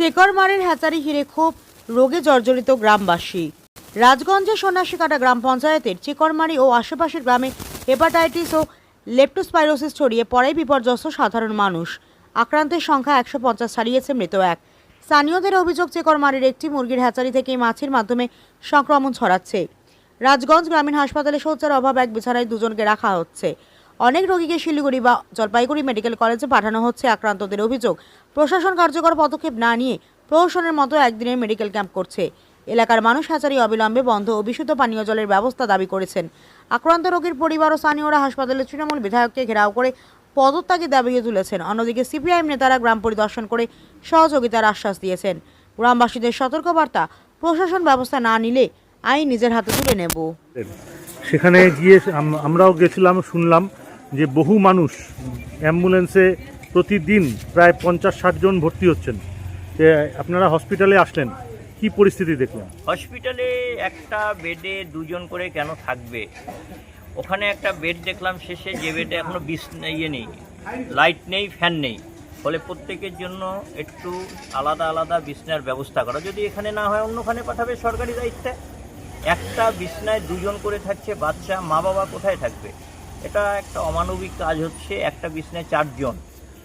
চেকরমারের hatchery হিরে খুব রোগে জর্জরিত গ্রামবাসী। রাজগঞ্জের সন্ন্যাসীকাটা গ্রাম পঞ্চায়েতের চেকরমারি ও আশেপাশের গ্রামে হেপাটাইটিস ও লেপ্টোস্পাইরোসিস ছড়িয়ে পড়ায় বিপর্যস্ত সাধারণ মানুষ। আক্রান্তের সংখ্যা একশো পঞ্চাশ ছাড়িয়েছে মৃত এক। স্থানীয়দের অভিযোগ, চেকরমারির একটি মুরগির হ্যাচারি থেকে মাছের মাধ্যমে সংক্রমণ ছড়াচ্ছে। রাজগঞ্জ গ্রামীণ হাসপাতালে শৌচার অভাব এক বিছানায় দুজনকে রাখা হচ্ছে। অনেক রোগীকে শিলিগুড়ি বা জলপাইগুড়ি মেডিকেল কলেজে পাঠানো হচ্ছে আক্রান্তদের অভিযোগ। প্রশাসন কার্যকর পদক্ষেপ না নিয়ে প্রহসনের মতো একদিনের মেডিকেল ক্যাম্প করছে। এলাকার মানুষ হ্যাচারি অবিলম্বে বন্ধ ও বিশুদ্ধ পানীয় জলের ব্যবস্থা দাবি করেছেন। আক্রান্ত রোগীর পরিবার ও স্থানীয়রা হাসপাতালে তৃণমূল বিধায়ককে ঘেরাও করে পদত্যাগে দাবিয়ে তুলেছেন। অন্যদিকে সিপিআইএম নেতারা গ্রাম পরিদর্শন করে সহযোগিতার আশ্বাস দিয়েছেন। গ্রামবাসীদের সতর্কবার্তা প্রশাসন ব্যবস্থা না নিলে আইন নিজের হাতে তুলে নেব। সেখানে গিয়ে আমরাও গেছিলাম, শুনলাম। যে বহু মানুষ অ্যাম্বুলেন্সে প্রতিদিন প্রায় পঞ্চাশ, ষাট জন ভর্তি হচ্ছেন। আপনারা হসপিটালে আসলেন, কি পরিস্থিতি দেখলেন? হসপিটালে একটা বেডে দুজন করে কেন থাকবে? ওখানে একটা বেড দেখলাম শেষে, যে বেডে এখনও বিষ ইয়ে নেই, লাইট নেই, ফ্যান নেই। ফলে প্রত্যেকের জন্য একটু আলাদা আলাদা বিছনার ব্যবস্থা করা। যদি এখানে না হয়, অন্যখানে পাঠাবে সরকারি দায়িত্বে? একটা বিছনায় দুজন করে থাকছে, বাচ্চা মা বাবা কোথায় থাকবে? এটা একটা অমানবিক কাজ হচ্ছে একটা বিছনায় চারজন।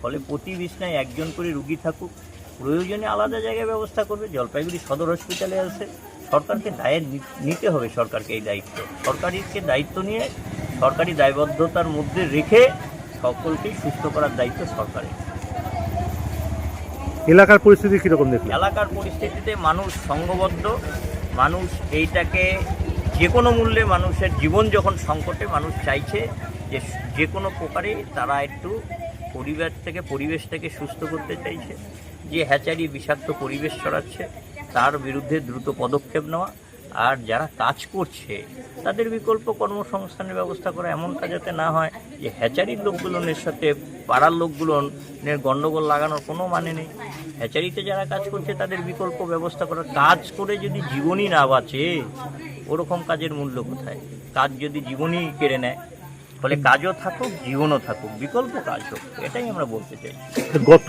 ফলে প্রতি বিছনায় একজন করে রুগী থাকুক প্রয়োজনে আলাদা জায়গায় ব্যবস্থা করবে জলপাইগুড়ি সদর হসপিটালে আছে। সরকারকে দায়ের নিতে হবে সরকারকে এই দায়িত্ব। সরকারিকে দায়িত্ব নিয়ে সরকারি দায়বদ্ধতার মধ্যে রেখে সকলকেই সুস্থ করার দায়িত্ব সরকারের। এলাকার পরিস্থিতি কীরকম দেখলেন? এলাকার পরিস্থিতিতে মানুষ সংঘবদ্ধ মানুষ এইটাকে যে কোনো মূল্যে মানুষের জীবন যখন সংকটে মানুষ চাইছে যে যে কোনো প্রকারে তারা একটু পরিবার থেকে, পরিবেশ থেকে সুস্থ করতে চাইছে, যে হ্যাচারি বিষাক্ত পরিবেশ ছড়াচ্ছে, তার বিরুদ্ধে দ্রুত পদক্ষেপ নেওয়া আর যারা কাজ করছে, তাদের বিকল্প কর্মসংস্থানের ব্যবস্থা করা এমনটা যাতে না হয় যে হ্যাচারির লোকগুলোনের সাথে, পাড়ার লোকগুলোর গণ্ডগোল লাগানোর কোনো মানে নেই। হ্যাচারিতে যারা কাজ করছে, তাদের বিকল্প ব্যবস্থা করা। কাজ করে যদি জীবনই না বাঁচে, ওরকম কাজের মূল্য কোথায়? কাজ যদি জীবনই কেড়ে নেয়, ফলে কাজও থাকুক, জীবনও থাকুক, বিকল্প কাজ হোক, এটাই আমরা বলতে চাই। গত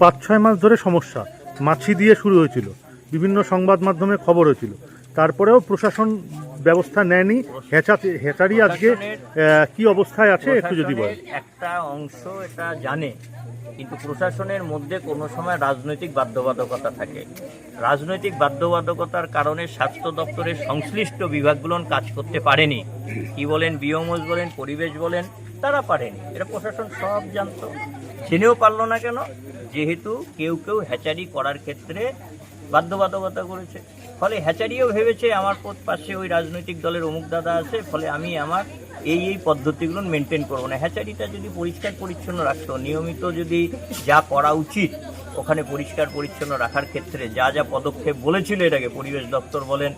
পাঁচ ছয় মাস ধরে সমস্যা, মাছি দিয়ে শুরু হয়েছিল। বিভিন্ন সংবাদ মাধ্যমে খবর হয়েছিল। তারপরেও প্রশাসন ব্যবস্থা নেয়নি। হেঁচা হেঁচারি আজকে কি অবস্থায় আছে একটু যদি বলেন। একটা অংশ এটা জানে কিন্তু প্রশাসনের মধ্যে কোনো সময় রাজনৈতিক বাধ্যবাধকতা থাকে। রাজনৈতিক বাধ্যবাধকতার কারণে স্বাস্থ্য দপ্তরের সংশ্লিষ্ট বিভাগগুলো কাজ করতে পারেনি। কি বলেন বিয়মোস বলেন পরিবেশ বলেন তারা পারেনি। এটা প্রশাসন সব জানতো। জেনেও পারল না কেন? যেহেতু কেউ কেউ হ্যাচারি করার ক্ষেত্রে বাধ্যবাধকতা করেছে। ফলে হ্যাচারিও ভেবেছে আমার পাশে ওই রাজনৈতিক দলের অমুক দাদা আছে, ফলে আমি আমার এই এই পদ্ধতিগুলো মেনটেন করব না। হ্যাচারিটা যদি পরিষ্কার পরিচ্ছন্ন রাখতো, নিয়মিত যদি যা করা উচিত, ওখানে পরিষ্কার পরিচ্ছন্ন রাখার ক্ষেত্রে যা যা পদক্ষেপ বলেছিল এটাকে, পরিবেশ দপ্তর বলেন,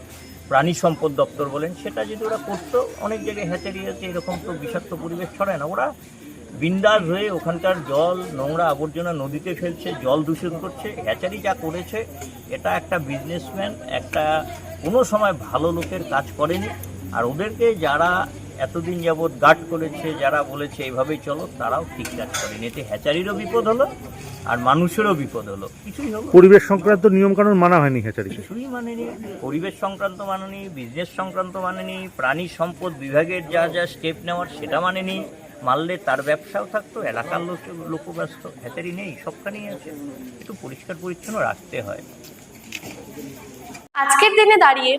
প্রাণী সম্পদ দপ্তর বলেন, সেটা যদি ওরা করতো, অনেক জায়গায় হ্যাচারি আছে, এরকম তো বিষাক্ত পরিবেশ ছড়ায় না। ওরা বিন্দাস হয়ে ওখানকার জল নোংরা আবর্জনা নদীতে ফেলছে জল দূষণ করছে হ্যাচারি যা করেছে এটা একটা বিজনেসম্যান একটা কোনো সময় ভালো লোকের কাজ করেনি। আর ওদেরকে যারা এতদিন যাবৎ গার্ড করেছে যারা বলেছে এইভাবেই চলো তারাও ঠিক কাজ করেনি। এতে হ্যাচারিরও বিপদ হলো আর মানুষেরও বিপদ হলো। কিছুই হলো পরিবেশ সংক্রান্ত নিয়মকানুন মানা হয়নি হ্যাচারি। কিছুই মানেনি। পরিবেশ সংক্রান্ত মানেনি বিজনেস সংক্রান্ত মানেনি প্রাণী সম্পদ বিভাগের যা যা স্টেপ নেওয়ার সেটা মানেনি। মানলে তার ব্যবসাও থাকতো, এলাকার লোক, লোকব্যস্ত ব্যস্ত হ্যাচারি নেই, সবখানেই আছে। একটু পরিষ্কার পরিচ্ছন্ন রাখতে হয়। আজকের দিনে দাঁড়িয়ে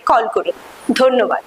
কল করুন। ধন্যবাদ।